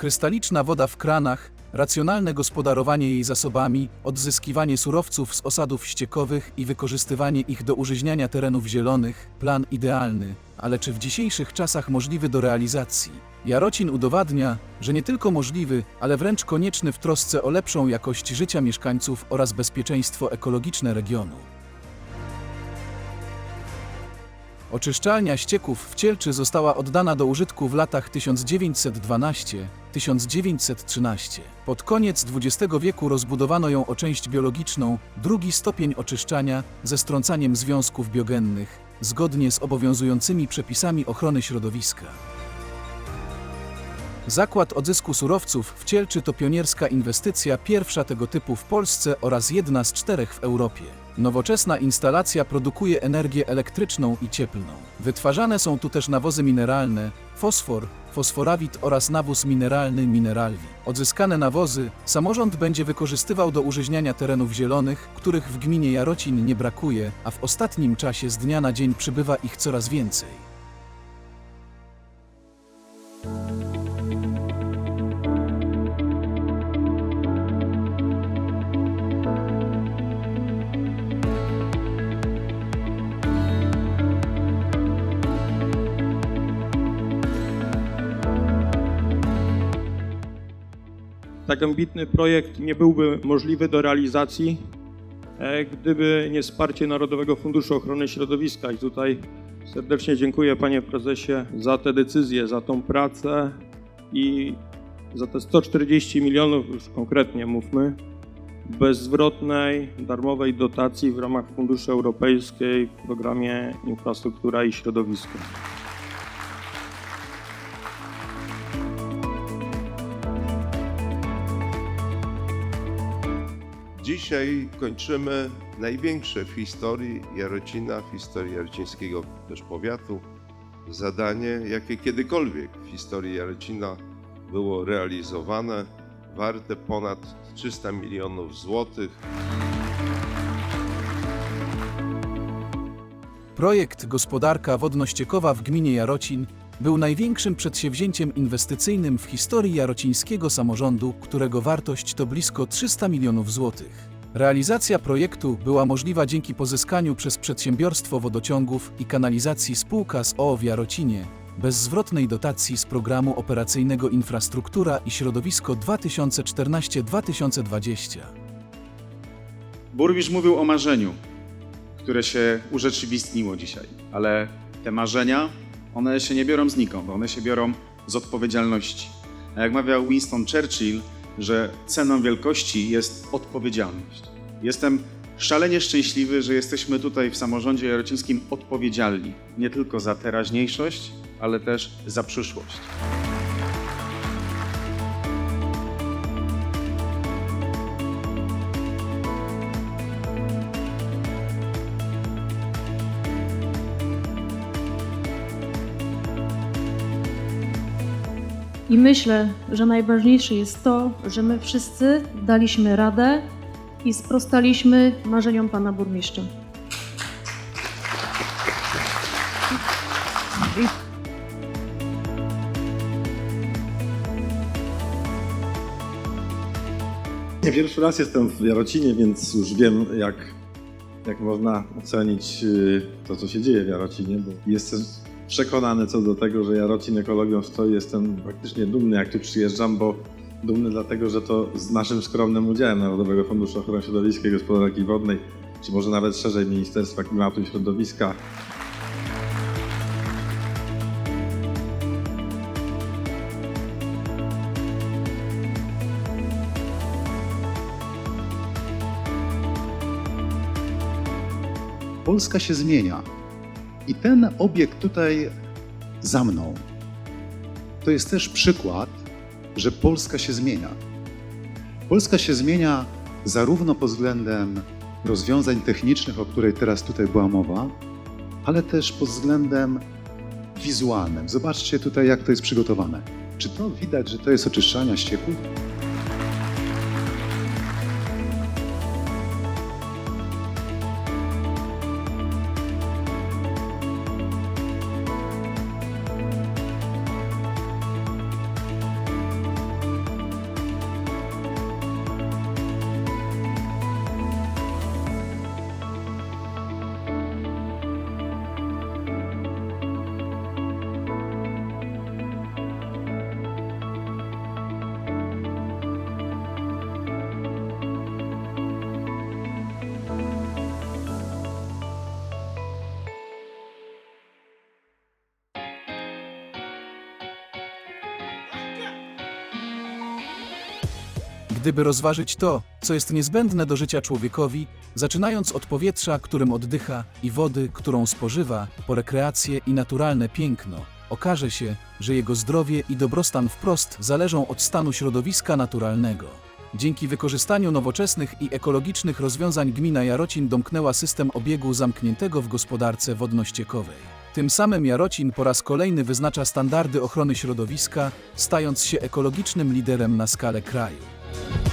Krystaliczna woda w kranach, racjonalne gospodarowanie jej zasobami, odzyskiwanie surowców z osadów ściekowych i wykorzystywanie ich do użyźniania terenów zielonych plan idealny, ale czy w dzisiejszych czasach możliwy do realizacji? Jarocin udowadnia, że nie tylko możliwy, ale wręcz konieczny w trosce o lepszą jakość życia mieszkańców oraz bezpieczeństwo ekologiczne regionu. Oczyszczalnia ścieków w Cielczy została oddana do użytku w latach 1912-1913. Pod koniec XX wieku rozbudowano ją o część biologiczną, drugi stopień oczyszczania ze strącaniem związków biogennych, zgodnie z obowiązującymi przepisami ochrony środowiska. Zakład odzysku surowców w Cielczy to pionierska inwestycja, pierwsza tego typu w Polsce oraz jedna z czterech w Europie. Nowoczesna instalacja produkuje energię elektryczną i cieplną. Wytwarzane są tu też nawozy mineralne, fosfor, fosforawit oraz nawóz mineralny Mineralwi. Odzyskane nawozy samorząd będzie wykorzystywał do użyźniania terenów zielonych, których w gminie Jarocin nie brakuje, a w ostatnim czasie z dnia na dzień przybywa ich coraz więcej. Tak ambitny projekt nie byłby możliwy do realizacji, e, gdyby nie wsparcie Narodowego Funduszu Ochrony Środowiska. I tutaj serdecznie dziękuję panie prezesie za te decyzje, za tą pracę i za te 140 milionów, już konkretnie mówmy, bezzwrotnej, darmowej dotacji w ramach Funduszy Europejskiej w programie Infrastruktura i Środowisko. Dzisiaj kończymy największe w historii Jarocina, w historii jarocińskiego też powiatu, zadanie, jakie kiedykolwiek w historii Jarocina było realizowane, warte ponad 300 milionów złotych. Projekt Gospodarka Wodno-Ściekowa w gminie Jarocin był największym przedsięwzięciem inwestycyjnym w historii jarocińskiego samorządu, którego wartość to blisko 300 milionów złotych. Realizacja projektu była możliwa dzięki pozyskaniu przez przedsiębiorstwo wodociągów i kanalizacji spółka z OO w Jarocinie bezzwrotnej dotacji z programu operacyjnego Infrastruktura i Środowisko 2014-2020. Burmistrz mówił o marzeniu, które się urzeczywistniło dzisiaj, ale te marzenia, one się nie biorą znikąd, one się biorą z odpowiedzialności. A jak mawiał Winston Churchill, że ceną wielkości jest odpowiedzialność. Jestem szalenie szczęśliwy, że jesteśmy tutaj w samorządzie jarocińskim odpowiedzialni nie tylko za teraźniejszość, ale też za przyszłość. I myślę, że najważniejsze jest to, że my wszyscy daliśmy radę i sprostaliśmy marzeniom pana burmistrza. Nie pierwszy raz jestem w Jarocinie, więc już wiem, jak, jak można ocenić y, to, co się dzieje w Jarocinie, bo jestem przekonany co do tego, że Jarocin ekologią stoi. Jestem praktycznie dumny, jak tu przyjeżdżam, bo dumny dlatego, że to z naszym skromnym udziałem Narodowego Funduszu Ochrony Środowiska i Gospodarki Wodnej, czy może nawet szerzej Ministerstwa Klimatu i Środowiska, Polska się zmienia. I ten obiekt tutaj za mną to jest też przykład, że Polska się zmienia. Polska się zmienia zarówno pod względem rozwiązań technicznych, o której teraz tutaj była mowa, ale też pod względem wizualnym. Zobaczcie tutaj, jak to jest przygotowane. Czy to widać, że to jest oczyszczalnia ścieków? Gdyby rozważyć to, co jest niezbędne do życia człowiekowi, zaczynając od powietrza, którym oddycha, i wody, którą spożywa, po rekreację i naturalne piękno, okaże się, że jego zdrowie i dobrostan wprost zależą od stanu środowiska naturalnego. Dzięki wykorzystaniu nowoczesnych i ekologicznych rozwiązań gmina Jarocin domknęła system obiegu zamkniętego w gospodarce wodno-ściekowej. Tym samym Jarocin po raz kolejny wyznacza standardy ochrony środowiska, stając się ekologicznym liderem na skalę kraju. Thank you.